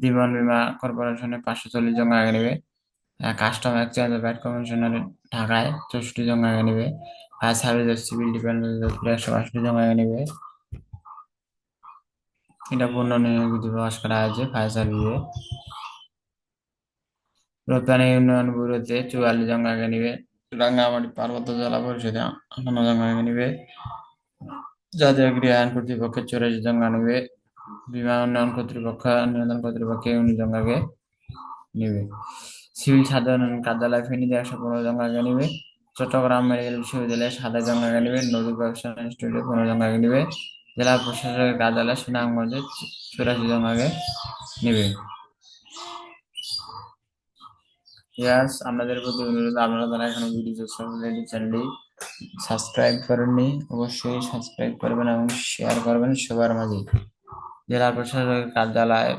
জীবন বীমা কর্পোরেশনে পাঁচশো চল্লিশ জন আগে নেবে। কাস্টম এক্সচেঞ্জ ব্যাট কমিশনারে ঢাকায় চৌষট্টি জন আগে নেবে। ফায়ার সার্ভিস সিভিল ডিফেন্স একশো বাষট্টি জন আগে নেবে। এটা পূর্ণ নিয়োগ দিবস করা হয়েছে ফায়ার সার্ভিসে। রপ্তানি উন্নয়ন ব্যুরোতে চুয়াল্লিশ জন আগে নিবে। রাঙ্গামাটি পার্বত্য জেলা পরিষদে আটান্ন জন আগে নিবে। জাতীয় ক্রীড়া কর্তৃপক্ষের চৌরাশি জন নিবে। বিমা উন্নয়ন কর্তৃপক্ষ, নিয়ন্ত্রণ কর্তৃপক্ষে উনিশ আগে নিবে। সিভিল সাধারণ কার্যালয় ফেনীতে একশো পনেরো জঙ্গাকে নিবে। চট্টগ্রাম মেডিকেল বিশ্ববিদ্যালয়ে জন আগে নিবে। নদী গবেষণা ইনস্টিটিউটে পনেরো আগে নিবে। জেলা প্রশাসকের কার্যালয় সুনামগঞ্জে চুরাশি আগে নিবে। ইয়াস, আপনাদের প্রতি অনুরোধ, আপনারা যারা এখনও ভিডিও চ্যানেলটি সাবস্ক্রাইব করেননি, অবশ্যই সাবস্ক্রাইব করবেন এবং শেয়ার করবেন সবার মাঝে। জেলা প্রশাসকের কার্যালয়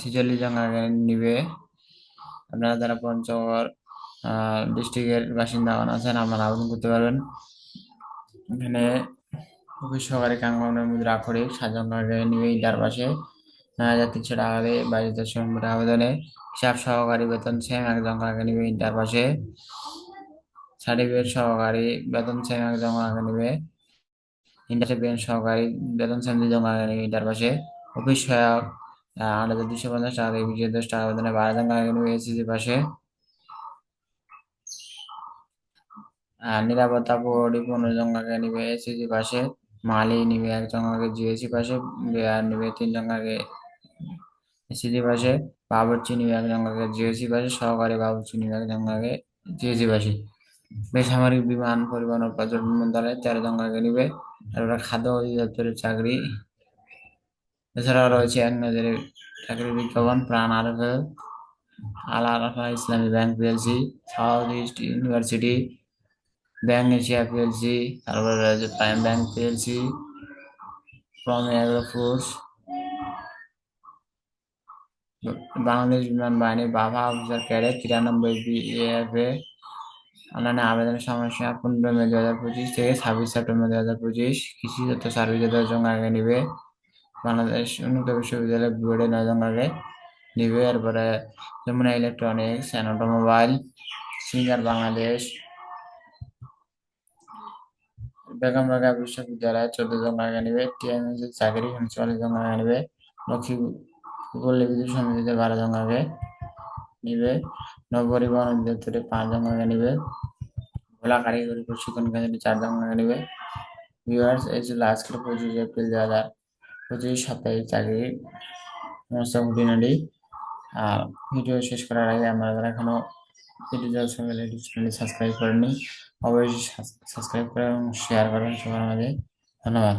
ছিচল্লিশ জন নিবে। আপনারা যারা পঞ্চগড় ডিস্ট্রিক্টের বাসিন্দা আছেন, আপনারা আবেদন করতে পারবেন। এখানে অফিস সহকারী কাঙ্গনের মুদ্রা সাতজন আগে নিবে ইটার পাশে। নয় হাজার তিনশো টাকা দিয়ে বাইশ দশমিক আবেদনে হিসাব সহকারী বেতন সেম একজন আগে নিবে ইন্টার পাশে। সার্টিফিকেট সহকারী বেতন সেম একজন আগে নিবে। ইন্টার বেঞ্চ সহকারী বেতন সেম দুজন আগে ইন্টার পাশে অফিস সহায়ক আট হাজার দুশো পঞ্চাশ টাকা থেকে বিশ দশ টাকা বেতনে বারো আগে নিবে এসিসি পাশে। নিরাপত্তা প্রহরী পনেরো জন নিবে এসিসি পাশে। মালি নিবে একজন আগে জিএসি পাশে বেয়ার নিবে তিনজন আগে এসিসি পাশে। বাবুর্চি নিবে একজন আগে জিএসি পাশে। সহকারী বাবুর্চি নিবে একজন আগে জিএসি পাশে। বেসামরিক বিমান পরিবহন ও পর্যটন মন্ত্রণালয় তেরো জন আগে নিবে তারপরে খাদ্য অধিদপ্তরের চাকরি এছাড়াও রয়েছে এক নজরে চাকরি বিজ্ঞাপন প্রাণ আরফেল Al Arafah Islami bank PLC south east university bank Asia PLC তারপরে রয়েছে prime bank PLC from agro foods Bangladesh বিমান বাহিনী বাফা অফিসার ক্যাডেট তিরানব্বই বিএফএ অনলাইনে আবেদনের সময়সীমা পনেরো মে দু হাজার পঁচিশ থেকে ছাব্বিশ সেপ্টেম্বর দু হাজার পঁচিশ কৃষিজাত সার্ভিস দশজন আগে নিবে বাংলাদেশ উন্নত বিশ্ববিদ্যালয় বোর্ডে নয়জন আগে নিবে এরপরে Jamuna electronics and automobile Singer Bangladesh, Begum রোগা বিশ্ববিদ্যালয় চোদ্দ জন আগে নিবে টিএমএস চাকরি চল্লিশ জন আগে নিবে লক্ষ্মী বিদ্যুৎ সমিতিতে বারো জন আগে নিবে। নবপরিবহন অধিদপ্তরে পাঁচ জন আগে নিবে। ভোলা কারিগরি প্রশিক্ষণ কেন্দ্রে চার জন আগে নিবে। ভিউয়ার্স, এই ছিল আজকের পঁচিশ এপ্রিল দু হাজার পঁচিশ সাপ্তাহিক চাকরি সমস্ত আর ভিডিও শেষ করার আগে আমরা যারা এখনও ভিডিও চ্যানেলটি সাবস্ক্রাইব করেননি, অবশ্যই সাবস্ক্রাইব করে এবং শেয়ার করবেন সবার মাঝে। ধন্যবাদ।